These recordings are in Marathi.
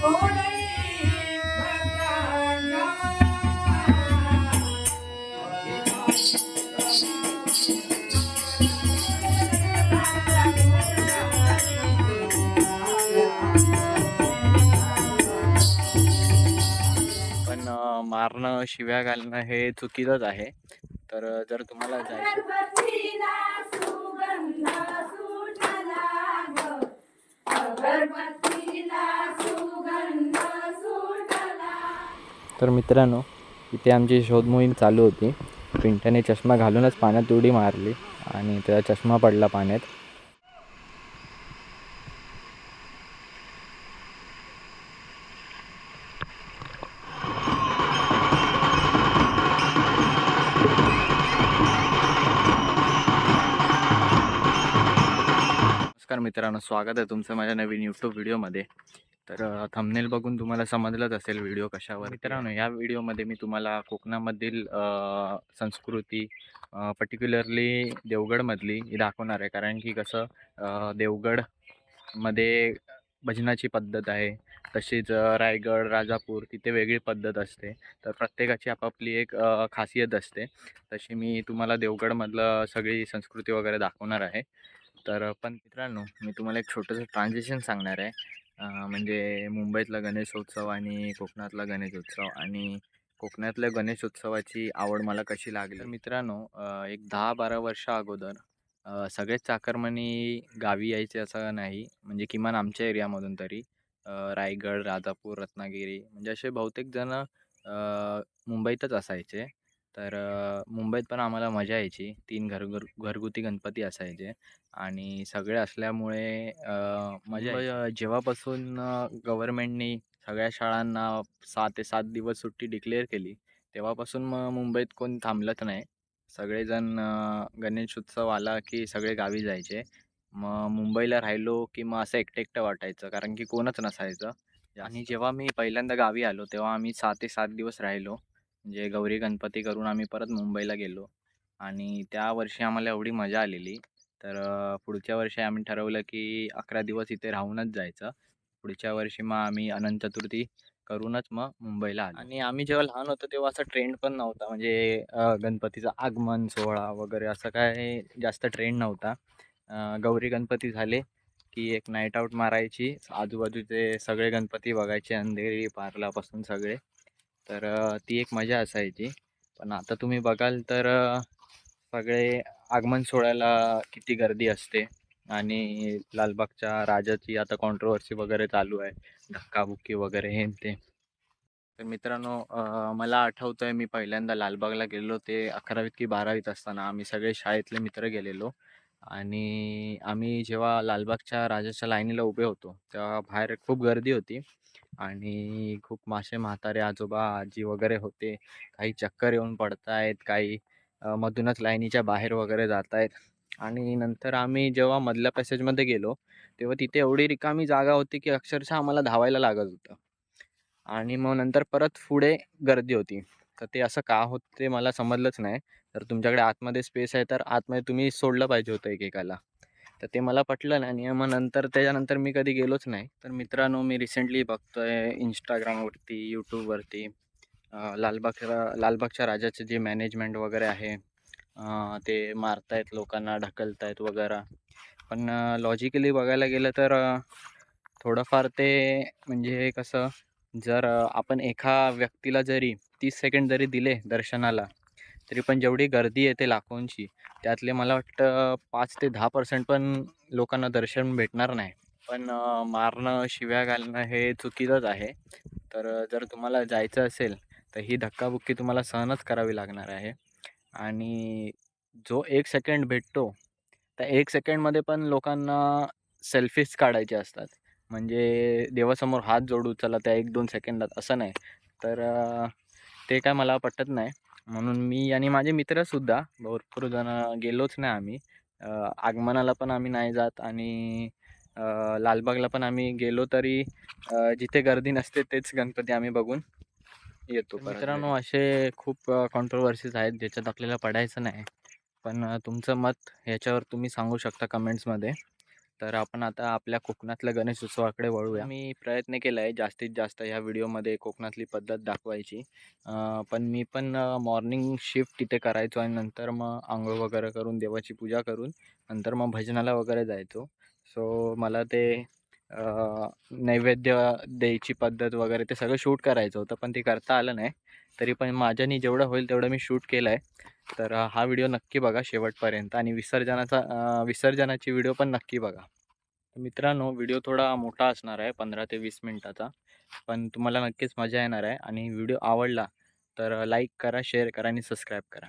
पण मारणं शिव्या घालणं हे चुकीचंच आहे. तर जर तुम्हाला जायचं तर मित्रांनो इथे आमची शोध मोहीम चालू होती. पिंटाने चष्मा घालूनच पाण्यात उडी मारली आणि त्याचा चष्मा पडला पाण्यात. मित्रांनो स्वागत आहे तुमचं माझ्या नवीन यूट्यूब व्हिडिओमध्ये. तर थंबनेल बघून तुम्हाला समजलंच असेल व्हिडिओ कशावर मित्रांनो या व्हिडिओमध्ये मी तुम्हाला कोकणामधील संस्कृती पर्टिक्युलरली देवगडमधली ही दाखवणार आहे. कारण की कसं देवगडमध्ये भजनाची पद्धत आहे. तशीच रायगड राजापूर तिथे वेगळी पद्धत असते. तर प्रत्येकाची आपापली एक खासियत असते. तशी मी तुम्हाला देवगडमधलं सगळी संस्कृती वगैरे दाखवणार आहे. तर पण मित्रांनो मी तुम्हाला एक छोटंसं ट्रान्झिशन सांगणार आहे. म्हणजे मुंबईतला गणेशोत्सव आणि कोकणातला गणेशोत्सव आणि कोकणातल्या गणेशोत्सवाची आवड मला कशी लागली? मित्रांनो एक दहा बारा वर्ष अगोदर सगळेच चाकरमनी गावी यायचे असं नाही म्हणजे किमान आमच्या एरियामधून तरी रायगड राजापूर रत्नागिरी म्हणजे असे बहुतेक जण मुंबईतच असायचे. तर मुंबईत पण आम्हाला मजा यायची. तीन घरघर घरगुती गणपती असायचे. आणि सगळे असल्यामुळे अ, मजा यायची. अ, जेव्हापासून गव्हर्मेंटनी सगळ्या शाळांना सहा ते सात दिवस सुट्टी डिक्लेअर केली तेव्हापासून मग मुंबईत कोण थांबलंच नाही. सगळेजण अ, गणेशोत्सव आला की सगळे गावी जायचे. मग मुंबईला राहिलो की मग असं एकटं एकटं वाटायचं कारण की कोणच नसायचं. आणि जेव्हा मी पहिल्यांदा गावी आलो तेव्हा आम्ही सहा ते सात दिवस राहिलो. म्हणजे गौरी गणपती करून आम्ही परत मुंबईला गेलो. आणि त्या वर्षी आम्हाला एवढी मजा आलेली. तर पुढच्या वर्षी आम्ही ठरवलं की अकरा दिवस इथे राहूनच जायचं. पुढच्या वर्षी मग आम्ही अनंत चतुर्थी करूनच मग मुंबईला आलो. आणि आम्ही जेव्हा लहान होतो तेव्हा असा ट्रेंड पण नव्हता. म्हणजे गणपतीचा गणपतीचं आगमन सोहळा वगैरे असं काय जास्त ट्रेंड नव्हता. गौरी गणपती झाले की एक नाईट आऊट मारायची. आजूबाजूचे सगळे गणपती बघायचे अंधेरी पार्लापासून सगळे. तर ती एक मजा असायची. पण आता तुम्ही बघाल तर सगळे आगमन सोहळ्याला किती गर्दी असते आणि लालबागच्या राजाची आता कॉन्ट्रोवर्सी वगैरे चालू आहे धक्काबुक्की वगैरे हे ते. तर मित्रांनो मला आठवतं आहे मी पहिल्यांदा लालबागला गेलेलो ते अकरावीत की बारावीत असताना आम्ही सगळे शाळेतले मित्र गेलेलो आणि आम्ही जेव्हा लालबागच्या राजाच्या लाईनीला उभे होतो तेव्हा बाहेर खूप गर्दी होती आणि खूप मासे म्हातारे आजोबा आजी वगैरे होते. काही चक्कर येऊन पडतायत काही मधूनच लाईनीच्या बाहेर वगैरे जात आहेत आणि नंतर आम्ही जेव्हा मधल्या पॅसेजमध्ये गेलो तेव्हा तिथे एवढी रिकामी जागा होती की अक्षरशः आम्हाला धावायला लागत होतं. आणि मग नंतर परत पुढे गर्दी होती. तर ते असं का होत ते मला समजलंच नाही. तर तुमच्याकडे आतमध्ये स्पेस आहे तर आतमध्ये तुम्ही सोडलं पाहिजे होतं एकेकाला. तर ते मला पटलं नाही आणि मग नंतर त्याच्यानंतर मी कधी गेलोच नाही. तर मित्रांनो मी रिसेंटली बघतो आहे इंस्टाग्रामवरती यूट्यूबवरती लालबागच्या लालबागच्या राजाचे जे मॅनेजमेंट वगैरे आहे ते मारतायत लोकांना ढकलतायत वगैरे. पण लॉजिकली बघायला गेलं तर थोडंफार ते म्हणजे कसं जर आपण एका व्यक्तीला जरी तीस सेकंड जरी दिले दर्शनाला तरी पण जेवढी गर्दी येते लाखोंची त्यातले मला वाटतं पाच ते दहा पर्सेंट पण लोकांना दर्शन भेटणार नाही. पण मारणं शिव्या घालणं हे चुकीचंच आहे. तर जर तुम्हाला जायचं असेल तर ही धक्काबुक्की तुम्हाला सहनच करावी लागणार आहे. आणि जो एक सेकंड भेटतो त्या एक सेकंडमध्ये पण लोकांना सेल्फीज काढायचे असतात. म्हणजे देवासमोर हात जोडू चला त्या एक दोन सेकंदात असं नाही. तर ते काय मला पटत नाही. म्हणून मी आणि माझे मित्रसुद्धा भरपूर जण गेलोच नाही आम्ही. आगमनाला पण आम्ही नाही जात आणि लालबागला पण आम्ही गेलो तरी जिथे गर्दी नसते तेच गणपती आम्ही बघून येतो मित्रांनो असे खूप कॉन्ट्रोवर्सीज आहेत ज्याच्यात आपल्याला पडायचं नाही. पण तुमचं मत ह्याच्यावर तुम्ही सांगू शकता कमेंट्समध्ये तर आपण आता आपल्या कोकणातल्या गणेश उत्सवाकडे वळूया. मी प्रयत्न केला आहे जास्तीत जास्त ह्या व्हिडिओमध्ये कोकणातली पद्धत दाखवायची. पण मी पण मॉर्निंग शिफ्ट तिथे करायचो आणि नंतर मग आंघोळ वगैरे करून देवाची पूजा करून नंतर मग भजनाला वगैरे जायचो. सो मला ते नैवेद्य द्यायची पद्धत वगैरे ते सगळं शूट करायचं होतं पण ते करता आलं नाही. तरी पण माझ्यानी जेवढं होईल तेवढं मी शूट केलं आहे तर हा व्हिडिओ नक्की बघा शेवटपर्यंत आणि विसर्जनाचा विसर्जनाची व्हिडिओ पण नक्की बघा. मित्रांनो व्हिडिओ थोडा मोठा असणार आहे पंधरा ते वीस मिनटाचा. पण तुम्हाला नक्कीच मजा येणार आहे आणि व्हिडिओ आवडला तर लाईक करा शेअर करा आणि सबस्क्राईब करा.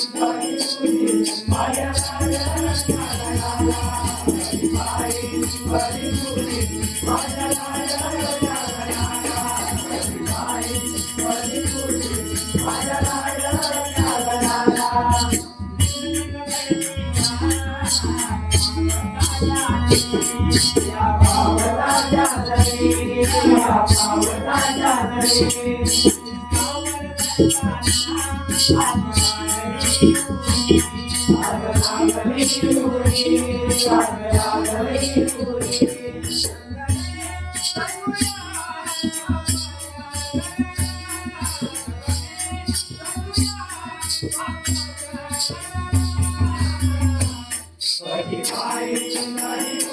Christ is my answer. I he lies tonight.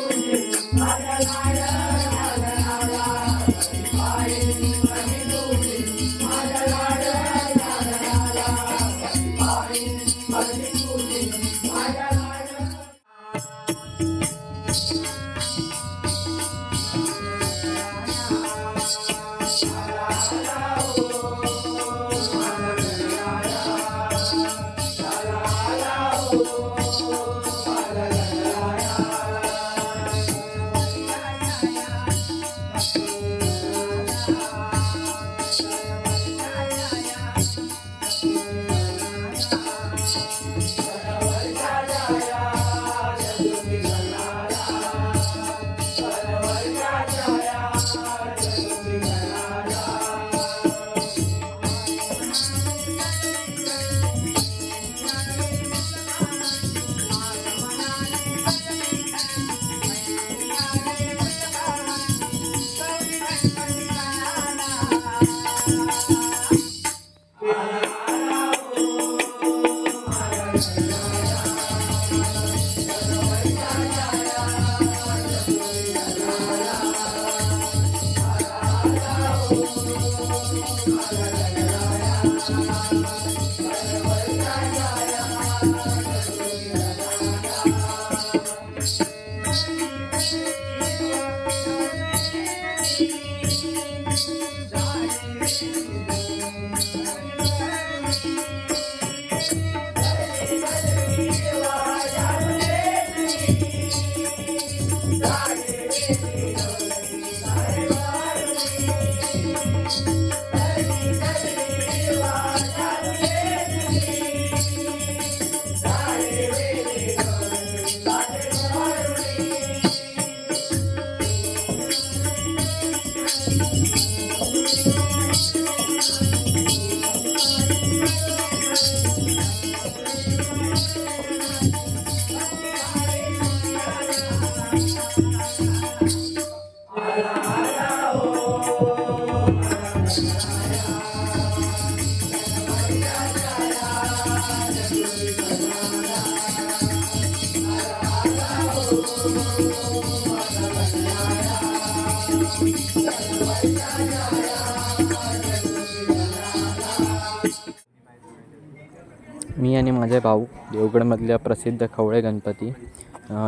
आणि माझे भाऊ देवगडमधल्या प्रसिद्ध खवळे गणपती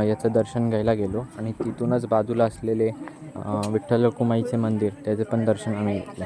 याचं दर्शन घ्यायला गेलो. आणि तिथूनच बाजूला असलेले विठ्ठल रखुमाईचे मंदिर त्याचे पण दर्शन आम्ही घेतले.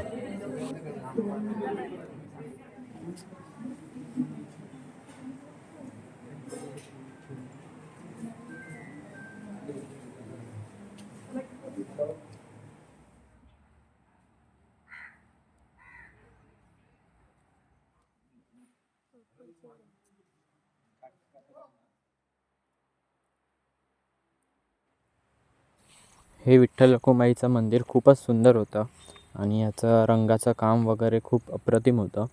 हे विठ्ठल रखुमाईचं मंदिर खूपच सुंदर होतं. आणि याचं रंगाचं काम वगैरे खूप अप्रतिम होतं.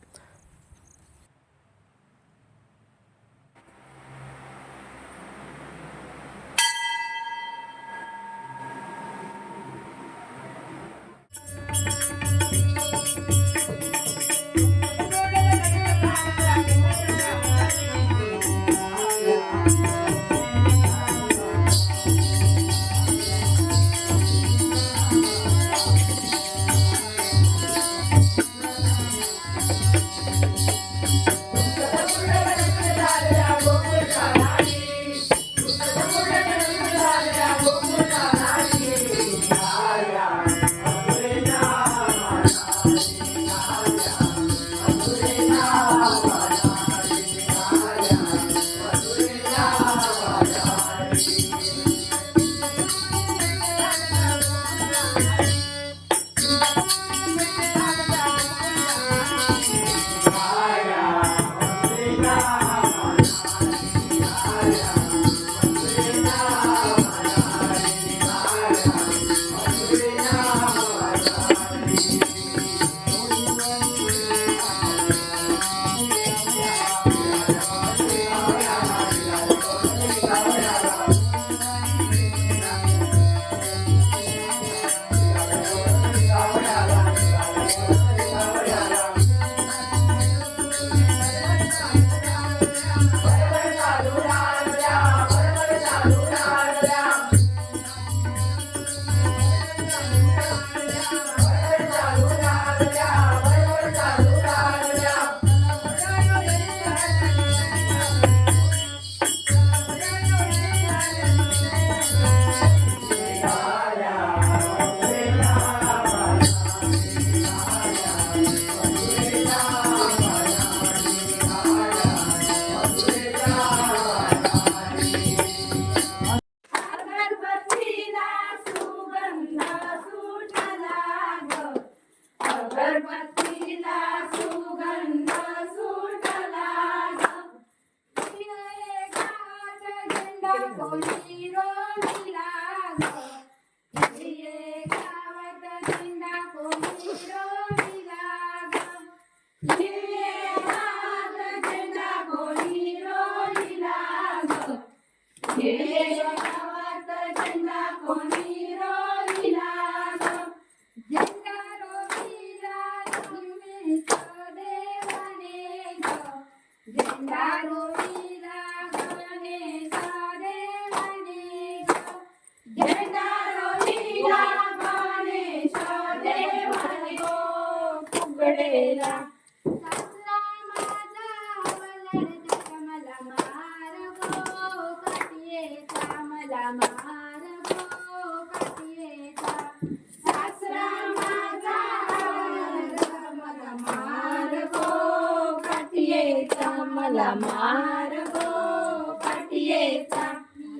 मला मार गो काटियेचा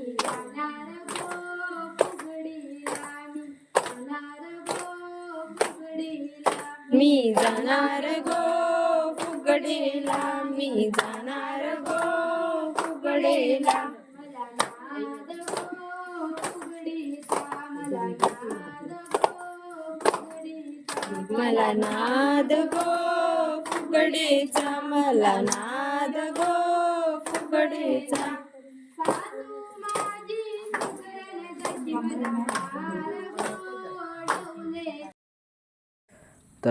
मी जाणार गो फुगडीला मी जाणार गो फुगडीला मी जाणार गो फुगडीला मी जाणार गो फुगडीला मला नाद गो फुगडीचा मला नाद तर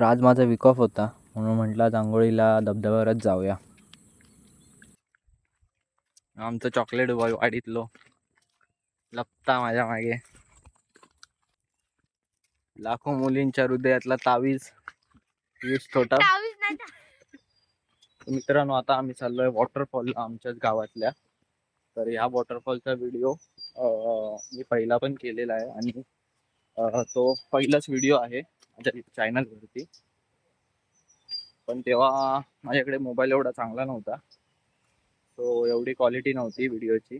आज माझा विक ऑफ होता म्हणून म्हटलं आज आंघोळीला धबधब्यावरच जाऊया. आमचं चॉकलेट बॉय वाडीतलो. लपता माझ्या मागे. लाखो मुलींच्या हृदयातला तावीज. वीज छोटा मित्रांनो आता आम्ही चाललोय वॉटरफॉल आमच्याच गावातल्या. तर ह्या वॉटरफॉलचा व्हिडिओ मी पहिला पण केलेला आहे आणि तो पहिलाच व्हिडिओ आहे माझ्या चॅनलवरती पण तेव्हा माझ्याकडे मोबाईल एवढा चांगला नव्हता. सो एवढी क्वालिटी नव्हती व्हिडिओची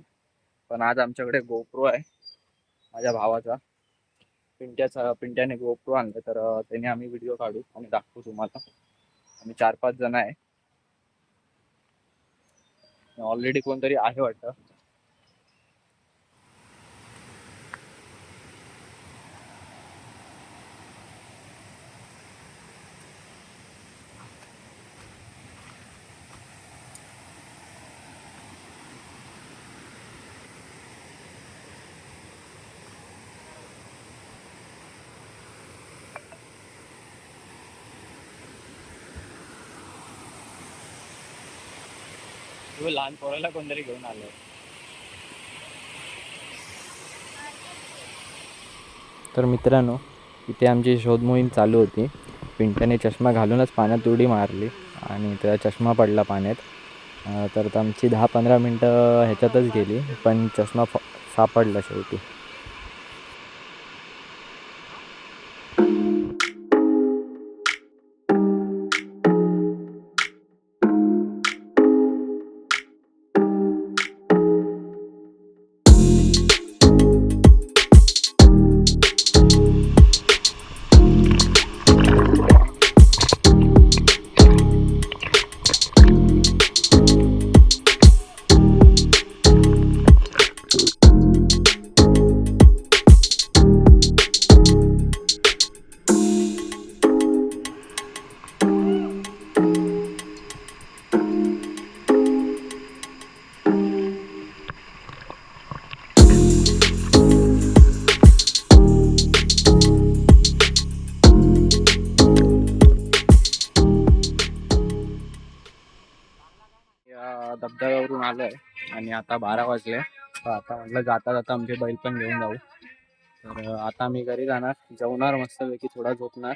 पण आज आमच्याकडे गोप्रो आहे माझ्या भावाचा. पिंट्याचा पिंट्याने गोप्रो आणलं तर त्याने आम्ही व्हिडिओ काढू आणि दाखवू तुम्हाला. आम्ही चार पाच जण आहे. ऑलरेडी कोणतरी आहे वाटतं. लहान पोराला कोणतरी घेऊन आलं तर मित्रांनो इथे आमची शोध मोहीम चालू होती. पिंटाने चष्मा घालूनच पाण्यात उडी मारली आणि त्याचा चष्मा पडला पाण्यात. तर आमची दहा पंधरा मिनटं ह्याच्यातच गेली पण चष्मा फ सापडला शेवटी. आणि आता बारा वाजले. आता म्हटलं जाता जाता आमचे बैल पण घेऊन जाऊ. तर आता मी घरी जाणार. जेवणार मस्तपैकी थोडा झोपणार.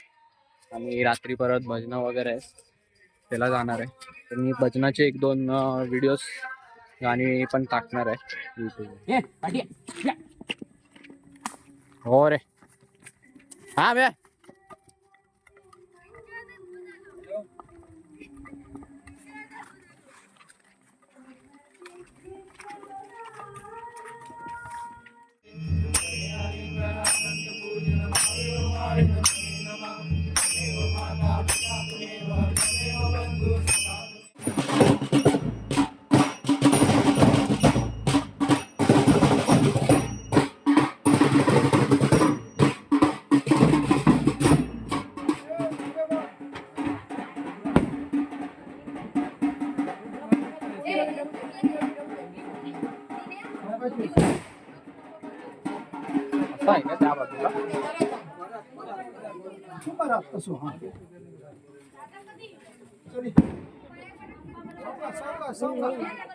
आणि रात्री परत भजनं वगैरे आहे. त्याला जाणार आहे. तर मी भजनाचे एक दोन व्हिडिओज गाणी पण टाकणार आहे. YouTube हो रे. हा बे. છું હા Thank you.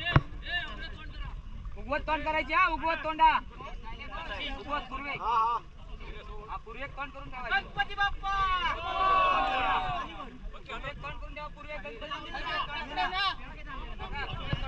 उगवत तोंड करायची हा उगवत तोंडा. उगवत पूर्वे. हा पूर्वे तोंड करून ठेवायचं. गणपती बाप्पा! पूर्वे तोंड करून ठेवा पूर्वे उगवत